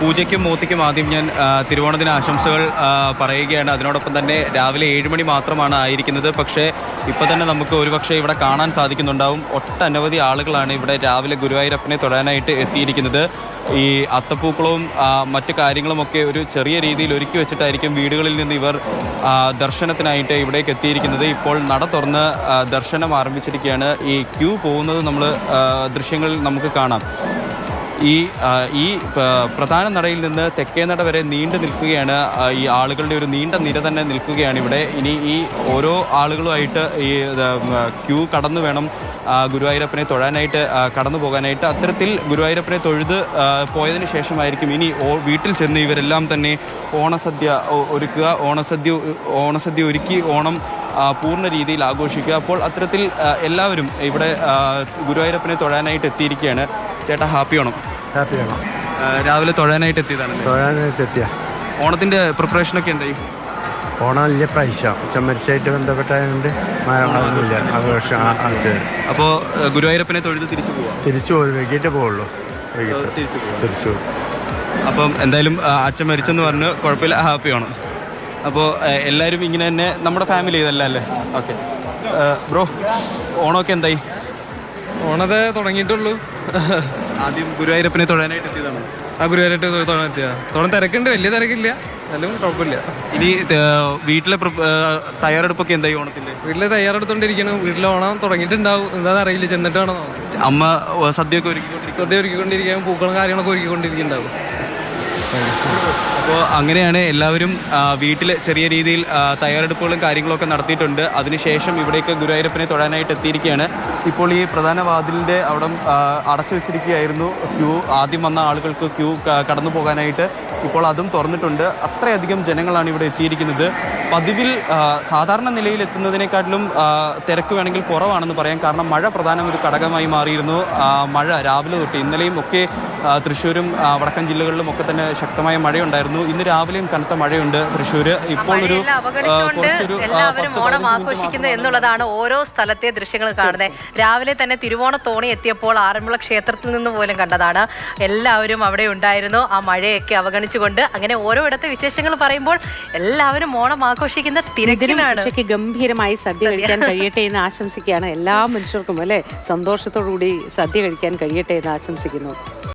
പൂജയ്ക്കും മൂത്തിക്കും ആദ്യം ഞാൻ തിരുവോണത്തിന് ആശംസകൾ പറയുകയാണ്. അതിനോടൊപ്പം തന്നെ രാവിലെ ഏഴ് മണി മാത്രമാണ് ആയിരിക്കുന്നത്. പക്ഷേ ഇപ്പോൾ തന്നെ നമുക്ക് ഒരുപക്ഷെ ഇവിടെ കാണാൻ സാധിക്കുന്നുണ്ടാവും. ഒട്ടനവധി ആളുകളാണ് ഇവിടെ രാവിലെ ഗുരുവായൂരപ്പനെ തൊഴാനായിട്ട് എത്തിയിരിക്കുന്നത്. ഈ അത്തപ്പൂക്കളവും മറ്റു കാര്യങ്ങളുമൊക്കെ ഒരു ചെറിയ രീതിയിൽ ഒരുക്കി വെച്ചിട്ടായിരിക്കും വീടുകളിൽ നിന്ന് ഇവർ ദർശനത്തിനായിട്ട് ഇവിടേക്ക് എത്തിയിരിക്കുന്നത്. ഇപ്പോൾ നട തുറന്ന് ദർശനം ആരംഭിച്ചിരിക്കുകയാണ്. ഈ ക്യൂ പോകുന്നത് നമ്മൾ ദൃശ്യങ്ങളിൽ നമുക്ക് കാണാം. ഈ ഈ പ്രധാന നടയിൽ നിന്ന് തെക്കേ നട വരെ നീണ്ടു നിൽക്കുകയാണ്. ഈ ആളുകളുടെ ഒരു നീണ്ട നിര തന്നെ നിൽക്കുകയാണ് ഇവിടെ. ഇനി ഈ ഓരോ ആളുകളുമായിട്ട് ഈ ക്യൂ കടന്നു വേണം ഗുരുവായൂരപ്പനെ തൊഴാനായിട്ട് കടന്നു പോകാനായിട്ട്. അത്തരത്തിൽ ഗുരുവായൂരപ്പനെ തൊഴുത് പോയതിനു ശേഷമായിരിക്കും ഇനി വീട്ടിൽ ചെന്ന് ഇവരെല്ലാം തന്നെ ഓണസദ്യ ഒരുക്കുക. ഓണസദ്യ ഓണസദ്യ ഒരുക്കി ഓണം പൂർണ രീതിയിൽ ആഘോഷിക്കുക. അപ്പോൾ അത്തരത്തിൽ എല്ലാവരും ഇവിടെ ഗുരുവായൂരപ്പനെ തൊഴാനായിട്ട് എത്തിയിരിക്കുകയാണ്. ചേട്ടാ ഹാപ്പി ഓണം ഹാപ്പി ആ, രാവിലെ തൊഴാനായിട്ട് എത്തിയതാണല്ലേ? തൊഴാനായിട്ട് എത്തിയ. ഓണത്തിന്റെ പ്രിപ്പറേഷനൊക്കെ എന്തായി? ഓണം വലിയ പ്രാവശ്യം ചമ്മരിച്ചായിട്ട് മരിച്ചായിട്ട് ബന്ധപ്പെട്ടായതുകൊണ്ട് ഒന്നുമില്ല ആഘോഷം ആ-. അപ്പോൾ ഗുരുവായൂരപ്പനെ തൊഴുത് തിരിച്ചു പോവാം? തിരിച്ചു പോകും വൈകിട്ട് പോവുള്ളൂ. വൈകിട്ട് തിരിച്ചു പോവാം. തിരിച്ചു പോകും അപ്പം എന്തായാലും ആ, അച്ഛൻ മരിച്ചെന്ന് പറഞ്ഞ് കുഴപ്പമില്ല. ഹാപ്പി ഓണം അപ്പോൾ എല്ലാവരും ഇങ്ങനെ തന്നെ നമ്മുടെ ഫാമിലി ഇതല്ല അല്ലേ? ഓക്കെ. ബ്രോ ഓണമൊക്കെ എന്തായി? ഓണത് തുടങ്ങിയിട്ടുള്ളൂ. ആദ്യം ഗുരുവായൂരപ്പനെ തൊഴാനായിട്ട് എത്തിയതാണ്. ആ ഗുരുവായൂരായിട്ട് തൊഴാൻ എത്തിയ. തുടങ്ങാൻ തിരക്കുണ്ട് വലിയ തിരക്കില്ല. എന്നാലും കുഴപ്പമില്ല. ഇനി വീട്ടിലെ തയ്യാറെടുപ്പൊക്കെ എന്തായി ഓണത്തിന്റെ വീട്ടിലെ തയ്യാറെടുത്തോണ്ടിരിക്കണം വീട്ടിലെ ഓണം തുടങ്ങിയിട്ടുണ്ടാവും. എന്താണെന്ന് അറിയില്ല. ചെന്നിട്ട് വേണം നോക്കാൻ. അമ്മ സദ്യ ഒക്കെ ഒരുക്കിക്കൊണ്ടിരിക്കും സദ്യ ഒരുക്കിക്കൊണ്ടിരിക്കാൻ പൂക്കളും കാര്യങ്ങളൊക്കെ ഒരുക്കിക്കൊണ്ടിരിക്കുന്നുണ്ടാവും. അപ്പോൾ അങ്ങനെയാണ് എല്ലാവരും വീട്ടിൽ ചെറിയ രീതിയിൽ തയ്യാറെടുപ്പുകളും കാര്യങ്ങളൊക്കെ നടത്തിയിട്ടുണ്ട്. അതിനുശേഷം ഇവിടേക്ക് ഗുരുവായൂരപ്പനെ തൊഴാനായിട്ട് എത്തിയിരിക്കുകയാണ്. ഇപ്പോൾ ഈ പ്രധാന വാതിലിന്റെ അവിടെ അടച്ചു വെച്ചിരിക്കുകയായിരുന്നു ക്യൂ. ആദ്യം വന്ന ആളുകൾക്ക് ക്യൂ കടന്നു പോകാനായിട്ട് ഇപ്പോൾ അതും തുറന്നിട്ടുണ്ട്. അത്രയധികം ജനങ്ങളാണ് ഇവിടെ എത്തിയിരിക്കുന്നത്. പതിവിൽ സാധാരണ നിലയിൽ എത്തുന്നതിനെക്കാട്ടിലും തിരക്ക് വേണമെങ്കിൽ കുറവാണെന്ന് പറയാം. കാരണം മഴ പ്രധാന ഒരു ഘടകമായി മാറിയിരുന്നു. മഴ രാവിലെ തൊട്ട് ഇന്നലെയും ഒക്കെ തൃശ്ശൂരും വടക്കൻ ജില്ലകളിലും ഒക്കെ തന്നെ ശക്തമായ മഴയുണ്ടായിരുന്നു. ഇന്ന് രാവിലെയും കനത്ത മഴയുണ്ട് തൃശ്ശൂർ ഇപ്പോൾ ഒരു കുറച്ചൊരു ഓണം ആഘോഷിക്കുന്നു എന്നുള്ളതാണ് ഓരോ സ്ഥലത്തെ ദൃശ്യങ്ങൾ കാണുന്നത്. രാവിലെ തന്നെ തിരുവോണ തോണി എത്തിയപ്പോൾ ആറന്മുള ക്ഷേത്രത്തിൽ നിന്ന് പോലും കണ്ടതാണ്. എല്ലാവരും അവിടെ ഉണ്ടായിരുന്നു. ആ മഴയൊക്കെ അവഗണിച്ചുകൊണ്ട് അങ്ങനെ ഓരോ ഇടത്തെ വിശേഷങ്ങൾ പറയുമ്പോൾ എല്ലാവരും ഓണം ആഘോഷിക്കുന്ന തിരക്കിലാണ്. ഉച്ചയ്ക്ക് ഗംഭീരമായി സദ്യ കഴിക്കാൻ കഴിയട്ടെ എന്ന് ആശംസിക്കുകയാണ് എല്ലാ മനുഷ്യർക്കും അല്ലെ? സന്തോഷത്തോടു കൂടി സദ്യ കഴിക്കാൻ കഴിയട്ടെ എന്ന് ആശംസിക്കുന്നു.